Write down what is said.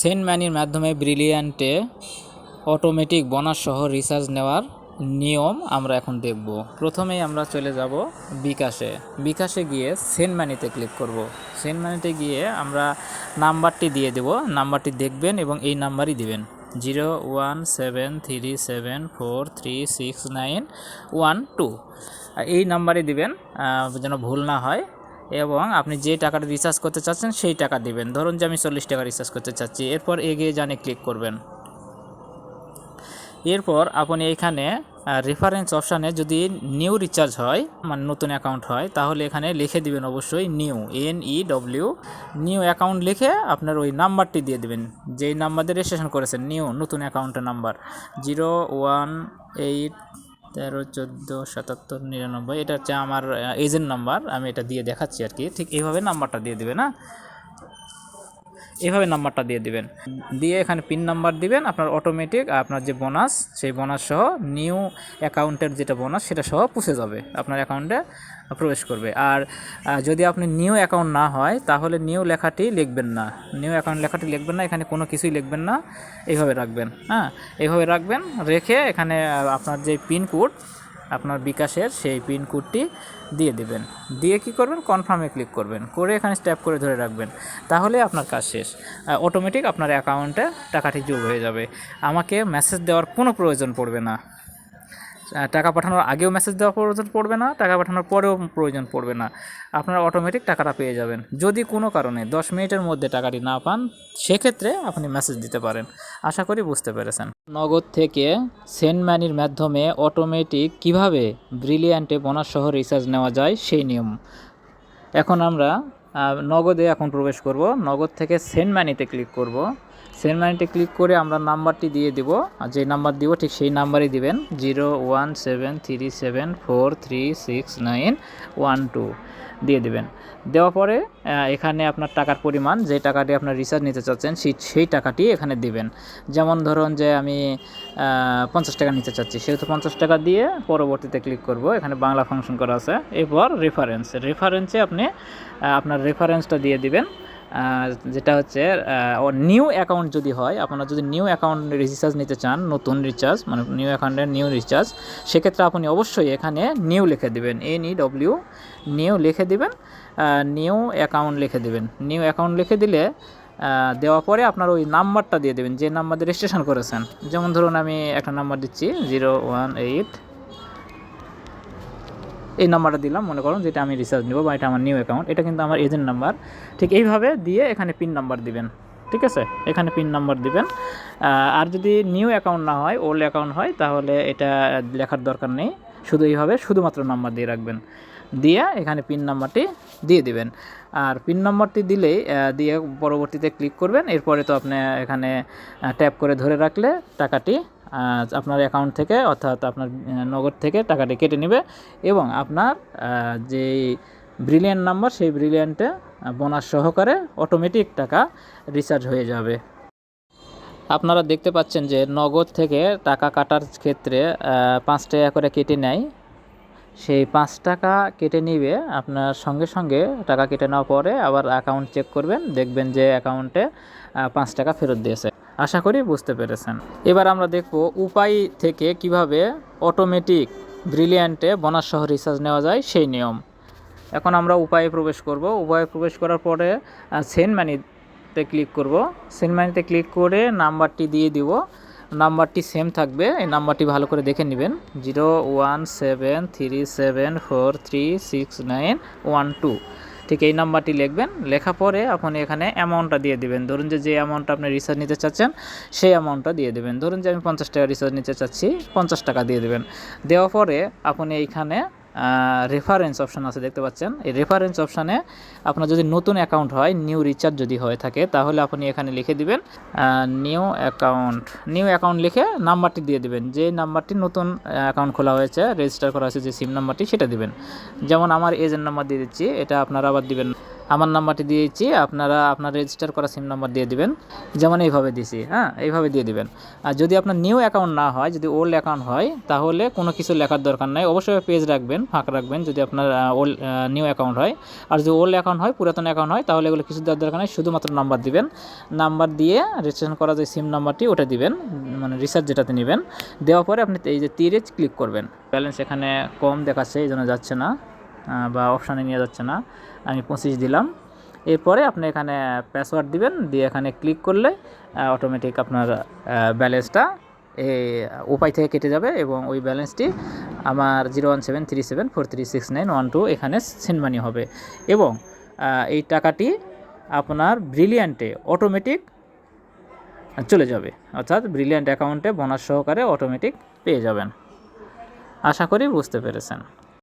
Saint ম্যানির মাধ্যমে ব্রিলিয়ান্টে অটোমেটিক বোনাস সহ রিচার্জ নেওয়ার নিয়ম আমরা এখন দেখব। প্রথমেই আমরা চলে যাব বিকাশে। বিকাশে গিয়ে সেন্ট ম্যানিতে ক্লিক করব। সেন্ট ম্যানিতে গিয়ে আমরা নাম্বারটি দিয়ে দেব। নাম্বারটি দেখবেন এবং এই নাম্বারই দিবেন। Zero one seven three seven four three six nine one two. এই নাম্বারই দিবেন যেন ভুল না হয়। এবং আপনি যে টাকাটা রিচার্জ করতে চাচ্ছেন সেই টাকা দিবেন। ধরুন যে আমি চল্লিশ টাকা রিচার্জ করতে চাচ্ছি। এরপর এগিয়ে জানে ক্লিক করবেন। এরপর আপনি এখানে রেফারেন্স অপশানে যদি নিউ রিচার্জ হয় মানে নতুন অ্যাকাউন্ট হয়, তাহলে এখানে লিখে দিবেন অবশ্যই new N E W new account লিখে আপনার ওই নাম্বারটি দিয়ে দিবেন। যেই নাম্বার দিয়ে রেজিস্ট্রেশন করেছেন নিউ নতুন অ্যাকাউন্টের নাম্বার জিরো ওয়ান এইট তেরো, চোদ্দ, সাতাত্তর, নিরানব্বই, এটা হচ্ছে আমার এজেন্ট নাম্বার আমি এটা দিয়ে দেখাচ্ছি আর কি। ঠিক এইভাবে নাম্বারটা দিয়ে দেবে না? এভাবে নাম্বারটা দিয়ে দিবেন। দিয়ে এখানে পিন নাম্বার দিবেন, আপনার অটোমেটিক আপনার যে বোনাস সেই বোনাস সহ নিউ অ্যাকাউন্টের যেটা বোনাস সেটা সহ পুষে যাবে, আপনার অ্যাকাউন্টে প্রবেশ করবে। আর যদি আপনি নিউ অ্যাকাউন্ট না হয়, তাহলে নিউ লেখাটি লিখবেন না। নিউ অ্যাকাউন্ট লেখাটি লিখবেন না, এখানে কোনো কিছুই লিখবেন না। এইভাবে রাখবেন হ্যাঁ? এইভাবে রাখবেন, রেখে এখানে আপনার যে পিনকোড আপনার বিকাশের সেই পিন কোডটি দিয়ে দিবেন। দিয়ে কি করবেন? কনফার্মে ক্লিক করবেন। করে এখানে স্ট্যাপ করে ধরে রাখবেন। তাহলে আপনার কাজ শেষ। অটোমেটিক আপনার অ্যাকাউন্টে টাকাটি যোগ হয়ে যাবে। আমাকে মেসেজ দেওয়ার কোনো প্রয়োজন পড়বে না। টাকা পাঠানোর আগেও মেসেজ দেওয়ার প্রয়োজন পড়বে না, টাকা পাঠানোর পরেও প্রয়োজন পড়বে না। আপনারা অটোমেটিক টাকাটা পেয়ে যাবেন। যদি কোনো কারণে দশ মিনিটের মধ্যে টাকাটি না পান, সেক্ষেত্রে আপনি মেসেজ দিতে পারেন। আশা করি বুঝতে পেরেছেন। নগদ থেকে সেন্ট মানির মাধ্যমে অটোমেটিক কীভাবে ব্রিলিয়ান্টে বোনাস সহ রিচার্জ নেওয়া যায়, সেই নিয়ম। এখন আমরা নগদে এখন প্রবেশ করব। নগদ থেকে সেন্ট মানিতে ক্লিক করব। সেন্ট মানিতে ক্লিক করে আমরা নাম্বারটি দিয়ে দিব। আর যে নাম্বার দিব, ঠিক সেই নাম্বারই দিবেন। Zero one seven three seven four three six nine one two দিয়ে দেবেন। দেওয়ার পরে এখানে আপনার টাকার পরিমাণ, যে টাকাটি আপনার রিচার্জ নিতে চাচ্ছেন, সেই সেই টাকাটি এখানে দিবেন। যেমন ধরুন যে আমি পঞ্চাশ টাকা নিতে চাচ্ছি, সেহেতু পঞ্চাশ টাকা দিয়ে পরবর্তীতে ক্লিক করব। এখানে বাংলা ফাংশন করা আছে। এরপর রেফারেন্স রেফারেন্সে আপনি আপনার রেফারেন্সটা দিয়ে দিবেন। যেটা হচ্ছে নিউ অ্যাকাউন্ট যদি হয় আপনারা যদি নিউ অ্যাকাউন্ট রিচার্জ নিতে চান নতুন রিচার্জ মানে নিউ অ্যাকাউন্টের নিউ রিচার্জ সেক্ষেত্রে আপনি অবশ্যই এখানে নিউ লিখে দেবেন এন ই ডব্লিউ নিউ লিখে দেবেন নিউ অ্যাকাউন্ট লিখে দেবেন। নিউ অ্যাকাউন্ট লিখে দিলে আহ, দেওয়ার পরে আপনার ওই নাম্বারটা দিয়ে দেবেন যে নাম্বার দিয়ে রেজিস্ট্রেশন করেছেন। যেমন ধরুন আমি একটা নাম্বার দিচ্ছি জিরো ওয়ান এইট এই নাম্বারটা দিলাম, মনে করুন যেটা আমি রিচার্জ নেব বা এটা আমার নিউ অ্যাকাউন্ট এটা কিন্তু আমার এজেন্ট নাম্বার ঠিক এইভাবে দিয়ে এখানে পিন নাম্বার দিবেন, ঠিক আছে? এখানে পিন নাম্বার দিবেন। আর যদি নিউ অ্যাকাউন্ট না হয় ওল্ড অ্যাকাউন্ট হয়, তাহলে এটা লেখার দরকার নেই। শুধু এইভাবে, শুধুমাত্র নাম্বার দিয়ে রাখবেন। দিয়ে এখানে পিন নাম্বারটি দিয়ে দিবেন। আর পিন নাম্বারটি দিলেই দিয়ে পরবর্তীতে ক্লিক করবেন। এরপরে তো আপনি এখানে ট্যাপ করে ধরে রাখলে টাকাটি আপনার অ্যাকাউন্ট থেকে অর্থাৎ আপনার নগদ থেকে টাকাটি কেটে নেবে এবং আপনার আহ, যেই ব্রিলিয়ান্ট নাম্বার সেই ব্রিলিয়ান্টে বোনাস সহকারে অটোমেটিক টাকা রিচার্জ হয়ে যাবে। আপনারা দেখতে পাচ্ছেন যে নগদ থেকে টাকা কাটার ক্ষেত্রে পাঁচ টাকা করে কেটে নেয়। সেই পাঁচ টাকা কেটে নিবে আপনার সঙ্গে সঙ্গে টাকা কেটে নেওয়ার পরে আবার অ্যাকাউন্ট চেক করবেন দেখবেন যে অ্যাকাউন্টে পাঁচ টাকা ফেরত দিয়েছে। আশা করি বুঝতে পেরেছেন। এবার আমরা দেখব উপায় থেকে কীভাবে অটোমেটিক ব্রিলিয়ান্টে বোনাস সহ রিচার্জ নেওয়া যায় সেই নিয়ম। এখন আমরা উপায়ে প্রবেশ করব। উপায়ে প্রবেশ করার পরে সেন্ড মানিতে ক্লিক করব। সেন্ড মানিতে ক্লিক করে নাম্বারটি দিয়ে দিব। নাম্বারটি সেম থাকবে। এই নাম্বারটি ভালো করে দেখে নেবেন। Zero one seven three seven four three six nine one two ঠিক এই নাম্বারটি লিখবেন। লেখা পরে আপনি এখানে অ্যামাউন্টটা দিয়ে দেবেন। ধরুন যে যে অ্যামাউন্টটা আপনি রিচার্জ নিতে চাচ্ছেন, সেই অ্যামাউন্টটা দিয়ে দেবেন। ধরুন যে, আমি পঞ্চাশ টাকা রিচার্জ নিতে চাচ্ছি, পঞ্চাশ টাকা দিয়ে দেবেন। দেওয়ার পরে আপনি এইখানে রেফারেন্স অপশান আছে, দেখতে পাচ্ছেন? এই রেফারেন্স অপশানে আপনার যদি নতুন অ্যাকাউন্ট হয় নিউ রিচার্জ যদি হয়ে থাকে, তাহলে আপনি এখানে লিখে দিবেন নিউ অ্যাকাউন্ট নিউ অ্যাকাউন্ট লিখে নাম্বারটি দিয়ে দিবেন। যে নাম্বারটি নতুন অ্যাকাউন্ট খোলা হয়েছে রেজিস্টার করা হয়েছে যে সিম নাম্বারটি, সেটা দিবেন। যেমন আমার এজেন্ট নাম্বার দিয়ে দিচ্ছি, এটা আপনারা আবার দিবেন আমার নাম্বারটি দিয়েছি, আপনারা, আপনার রেজিস্টার করা সিম নাম্বার দিয়ে দিবেন। যেমন এইভাবে দিছি হ্যাঁ এইভাবে দিয়ে দিবেন। আর যদি আপনার নিউ অ্যাকাউন্ট না হয়, যদি ওল্ড অ্যাকাউন্ট হয়, তাহলে কোনো কিছু লেখার দরকার নাই। অবশ্যই পেজ রাখবেন, ফাঁক রাখবেন যদি আপনার ওল্ড নিউ অ্যাকাউন্ট হয়। আর যদি ওল্ড অ্যাকাউন্ট হয়, পুরাতন অ্যাকাউন্ট হয়, তাহলে এগুলো কিছু দেওয়ার দরকার নেই। শুধুমাত্র নাম্বার দিবেন। নাম্বার দিয়ে রেজিস্ট্রেশন করা যে সিম নাম্বারটি ওটা দিবেন মানে রিচার্জ যেটাতে নেবেন। দেওয়ার পরে আপনি এই যে তীরে ক্লিক করবেন। ব্যালেন্স এখানে কম দেখাচ্ছে, এই জন্য যাচ্ছে না। বা অপশানে নিয়ে যাচ্ছে না। আমি পঁচিশ দিলাম। এরপরে আপনি এখানে পাসওয়ার্ড দিবেন, দিয়ে এখানে ক্লিক করলে অটোমেটিক আপনার ব্যালেন্সটা এই উপায় থেকে কেটে যাবে এবং ওই ব্যালেন্সটি আমার zero one seven three seven four three six nine one two এখানে সেন্ড মানি হবে। এবং এই টাকাটি আপনার ব্রিলিয়ান্টে অটোমেটিক চলে যাবে। অর্থাৎ ব্রিলিয়ান্ট অ্যাকাউন্টে বোনাস সহকারে অটোমেটিক পেয়ে যাবেন। আশা করি বুঝতে পেরেছেন।